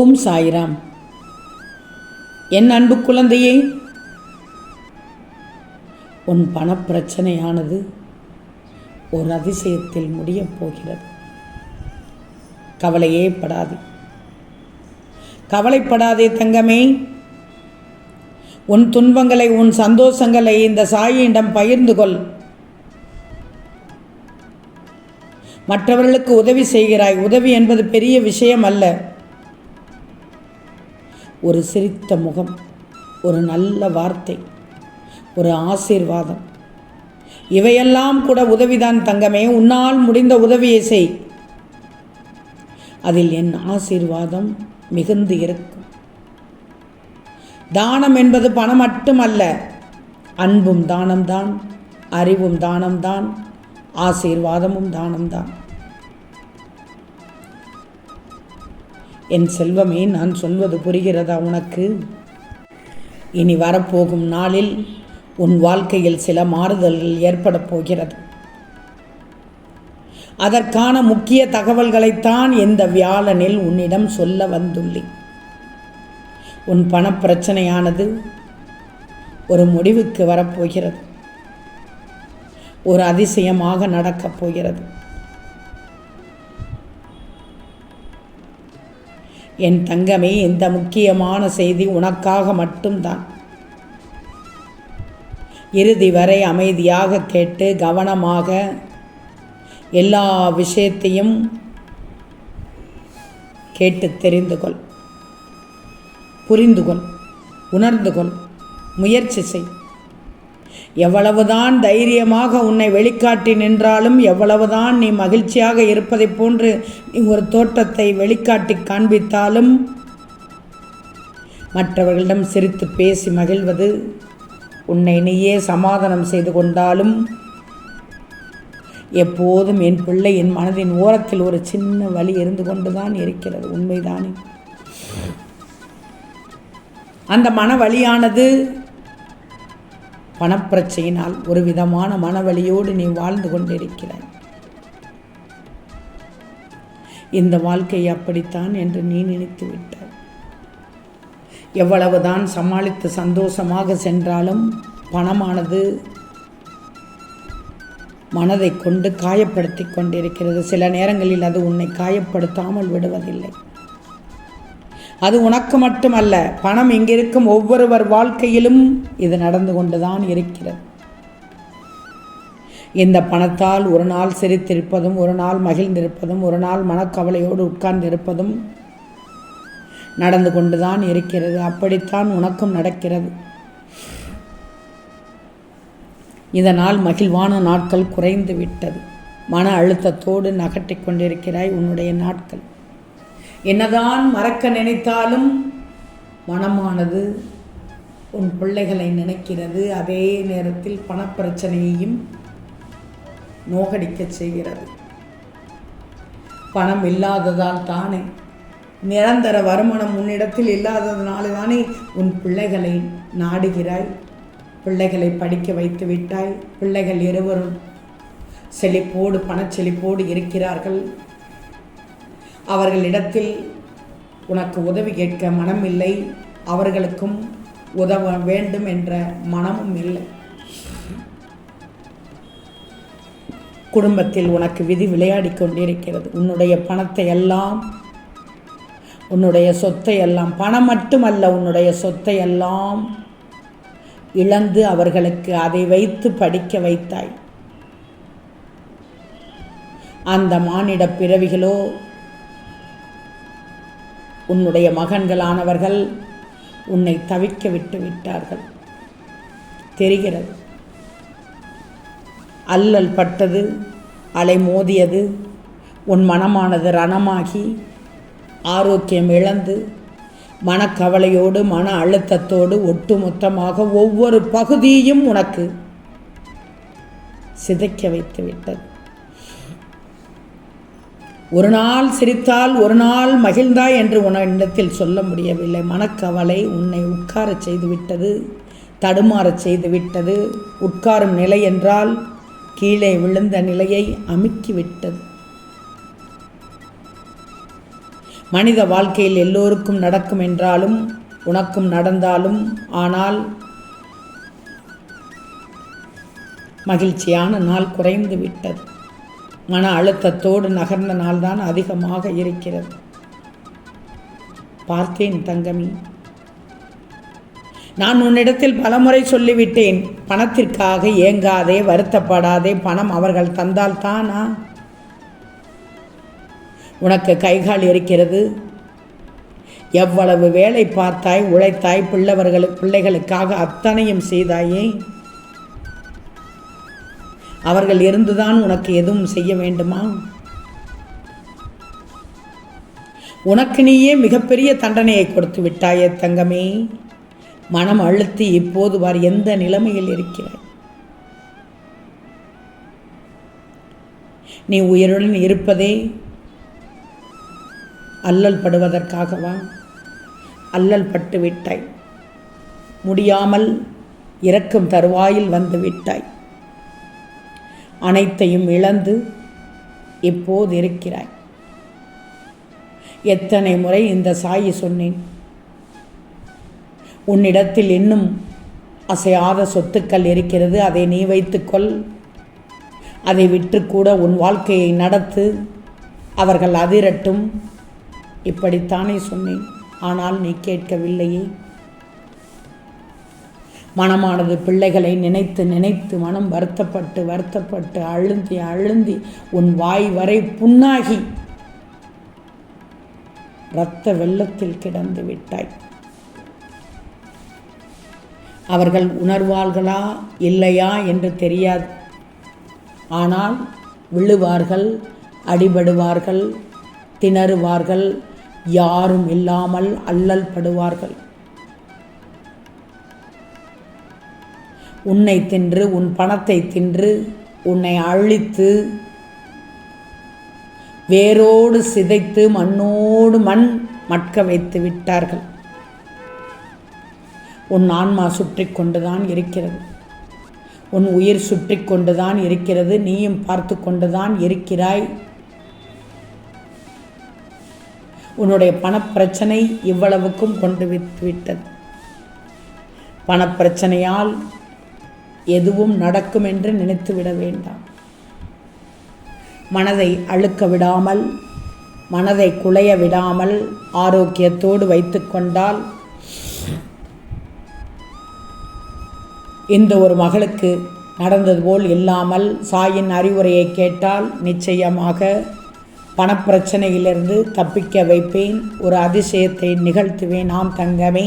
ஓம் சாய்ராம். என் அன்பு குழந்தையே உன் பணப்பிரச்சனையானது ஒரு அதிசயத்தில் முடியப் போகிறது. கவலையே படாதே. கவலைப்படாதே தங்கமே. உன் துன்பங்களை உன் சந்தோஷங்களை இந்த சாயியிடம் பகிர்ந்து கொள். மற்றவர்களுக்கு உதவி செய்கிறாய். உதவி என்பது பெரிய விஷயம் அல்ல ஒரு சிரித்த முகம் ஒரு நல்ல வார்த்தை ஒரு ஆசீர்வாதம். இவையெல்லாம் கூட உதவிதான் தங்கமே உன்னால் முடிந்த உதவியை செய். அதில் என் ஆசீர்வாதம் மிகுந்து இருக்கும். தானம் என்பது பணம் மட்டுமல்ல அன்பும் தானம்தான் அறிவும் தானம்தான் ஆசீர்வாதமும் தானம்தான். என் செல்வமே நான் சொல்வது புரிகிறதா உனக்கு? இனி வரப்போகும் நாளில் உன் வாழ்க்கையில் சில மாறுதல்கள் ஏற்பட போகிறது. அதற்கான முக்கிய தகவல்களைத்தான் இந்த வியாழனில் உன்னிடம் சொல்ல வந்துள்ளேன். உன் பணப்பிரச்சனையானது ஒரு முடிவுக்கு வரப்போகிறது ஒரு அதிசயமாக நடக்கப் போகிறது. என் தங்கமே இந்த முக்கியமான செய்தி உனக்காக மட்டும்தான். இறுதி வரை அமைதியாக கேட்டு கவனமாக எல்லா விஷயத்தையும் கேட்டு தெரிந்து கொள். புரிந்து கொள். உணர்ந்து கொள். முயற்சி செய். எவ்வளவுதான் தைரியமாக உன்னை வெளிக்காட்டி நின்றாலும் எவ்வளவுதான் நீ மகிழ்ச்சியாக இருப்பதைப் போன்று நீ ஒரு தோட்டத்தை வெளிக்காட்டி காண்பித்தாலும் மற்றவர்களிடம் சிரித்து பேசி மகிழ்வது உன்னை நீயே சமாதானம் செய்து கொண்டாலும் எப்போதும் என் பிள்ளை என் மனதின் ஓரத்தில் ஒரு சின்ன வழி இருந்து கொண்டுதான் இருக்கிறது. உண்மைதானே? அந்த மன வழியானது பணப்பிரச்சையினால் ஒரு விதமான மனவழியோடு நீ வாழ்ந்து கொண்டிருக்கிறாய். இந்த வாழ்க்கை அப்படித்தான் என்று நீ நினைத்து விட்டாய். எவ்வளவுதான் சமாளித்து சந்தோஷமாக சென்றாலும் பணமானது மனதை கொண்டு காயப்படுத்தி கொண்டிருக்கிறது. சில நேரங்களில் அது உன்னை காயப்படுத்தாமல் விடுவதில்லை. அது உனக்கு மட்டுமல்ல பணம் இங்கிருக்கும் ஒவ்வொருவர் வாழ்க்கையிலும் இது நடந்து கொண்டுதான் இருக்கிறது. இந்த பணத்தால் ஒரு நாள் சிரித்திருப்பதும் ஒரு நாள் மகிழ்ந்திருப்பதும் ஒரு நாள் மனக்கவலையோடு உட்கார்ந்திருப்பதும் நடந்து கொண்டுதான் இருக்கிறது. அப்படித்தான் உனக்கும் நடக்கிறது. இதனால் மகிழ்வான நாட்கள் குறைந்து விட்டது. மன அழுத்தத்தோடு நகட்டி கொண்டிருக்கிறாய் உன்னுடைய நாட்கள். என்னதான் மறக்க நினைத்தாலும் மனமானது உன் பிள்ளைகளை நினைக்கிறது. அதே நேரத்தில் பணப்பிரச்சனையையும் நோகடிக்க செய்கிறது. பணம் இல்லாததால் தானே. நிரந்தர வருமானம் உன்னிடத்தில் இல்லாததுனால தானே உன் பிள்ளைகளை நாடுகிறாய். பிள்ளைகளை படிக்க வைத்து விட்டாய். பிள்ளைகள் இருவரும் செழிப்போடு பணச்செழிப்போடு இருக்கிறார்கள். அவர்களிடத்தில் உனக்கு உதவி கேட்க மனம் இல்லை அவர்களுக்கும் உதவ வேண்டும் என்ற மனமும் இல்லை. குடும்பத்தில் உனக்கு விதி விளையாடி கொண்டிருக்கிறது. உன்னுடைய பணத்தை எல்லாம் உன்னுடைய சொத்தை எல்லாம் பணம் மட்டுமல்ல உன்னுடைய சொத்தை எல்லாம் இழந்து அவர்களுக்கு அதை வைத்து படிக்க வைத்தாய். அந்த மானிட பிறவிகளோ உன்னுடைய மகன்களானவர்கள் உன்னை தவிக்க விட்டு விட்டார்கள். தெரிகிறது. அல்லல் பட்டது அலை மோதியது உன் மனமானது ரணமாகி ஆரோக்கியம் இழந்து மனக்கவலையோடு மன அழுத்தத்தோடு ஒட்டுமொத்தமாக ஒவ்வொரு பகுதியும் உனக்கு சிதைக்க வைத்து விட்டது. ஒரு நாள் சிரித்தால் ஒரு நாள் மகிழ்ந்தாய் என்று உன்னிடத்தில் சொல்ல முடியவில்லை. மனக்கவலை உன்னை உட்காரச் செய்துவிட்டது தடுமாறச் செய்துவிட்டது. உட்காரும் நிலை என்றால் கீழே விழுந்த நிலையை அமுக்கிவிட்டது. மனித வாழ்க்கையில் எல்லோருக்கும் நடக்கும் என்றாலும் உனக்கும் நடந்தாலும் ஆனால் மகிழ்ச்சியான நாள் குறைந்து விட்டது. மன அழுத்தத்தோடு நகர்ந்த நாள்தான் அதிகமாக இருக்கிறது. பார்த்தேன் தங்கமி. நான் உன்னிடத்தில் பலமுறை சொல்லிவிட்டேன். பணத்திற்காக ஏங்காதே வருத்தப்படாதே பணம் அவர்கள் தந்தால் தானா உனக்கு கைகால் இருக்கிறது. எவ்வளவு வேலை பார்த்தாய் உழைத்தாய் பிள்ளவர்களுக்கு பிள்ளைகளுக்காக அத்தனையும் செய்தாயே? அவர்கள் இருந்துதான் உனக்கு எதுவும் செய்ய வேண்டுமா? உனக்கு நீயே மிகப்பெரிய தண்டனையை கொடுத்து விட்டாயே தங்கமே. மனம் அழுத்தி இப்போது வார் எந்த நிலைமையில் இருக்கிறாய்? நீ உயிருடன் இருப்பதே அல்லல் படுவதற்காகவா? அல்லல் பட்டு விட்டாய் முடியாமல் இறக்கும் தருவாயில் வந்து விட்டாய். அனைத்தையும் இழந்து இப்போது இருக்கிறாய் எத்தனை முறை இந்த சாயி சொன்னேன். உன்னிடத்தில் இன்னும் அசையாத சொத்துக்கள் இருக்கிறது அதை நீ வைத்துக்கொள். அதை விற்றுக்கூட உன் வாழ்க்கையை நடத்து. அவர்கள் அதிரட்டும். இப்படித்தானே சொன்னேன். ஆனால் நீ கேட்கவில்லையே. மனமானது பிள்ளைகளை நினைத்து நினைத்து மனம் வருத்தப்பட்டு வருத்தப்பட்டு அழுந்தி அழுந்தி உன் வாய் வரை புண்ணாகி இரத்த வெள்ளத்தில் கிடந்து விட்டாய். அவர்கள் உணர்வார்களா இல்லையா என்று தெரியாது. ஆனால் விழுவார்கள் அடிபடுவார்கள் திணறுவார்கள் யாரும் இல்லாமல் அல்லல் படுவார்கள். உன்னை தின்று உன் பணத்தை தின்று உன்னை அழித்து வேரோடு சிதைத்து மண்ணோடு மண் மட்க வைத்து விட்டார்கள். உன் ஆன்மா சுற்றி கொண்டுதான் இருக்கிறது. உன் உயிர் சுற்றி கொண்டுதான் இருக்கிறது. நீயும் பார்த்து கொண்டுதான் இருக்கிறாய். உன்னுடைய பணப்பிரச்சனை இவ்வளவுக்கும் கொண்டு விட்டு விட்டது. பணப்பிரச்சனையால் எதுவும் நடக்கும் என்று நினைத்து விட வேண்டாம். மனதை அழுக்க விடாமல் மனதை குலைய விடாமல் ஆரோக்கியத்தோடு வைத்துக்கொண்டால் இந்த ஒரு மகளுக்கு நடந்தது போல் இல்லாமல் சாயின் அறிவுரையை கேட்டால் நிச்சயமாக பணப்பிரச்சனையிலிருந்து தப்பிக்க வைப்பேன். ஒரு அதிசயத்தை நிகழ்த்துவேன். நாம் தங்கமே.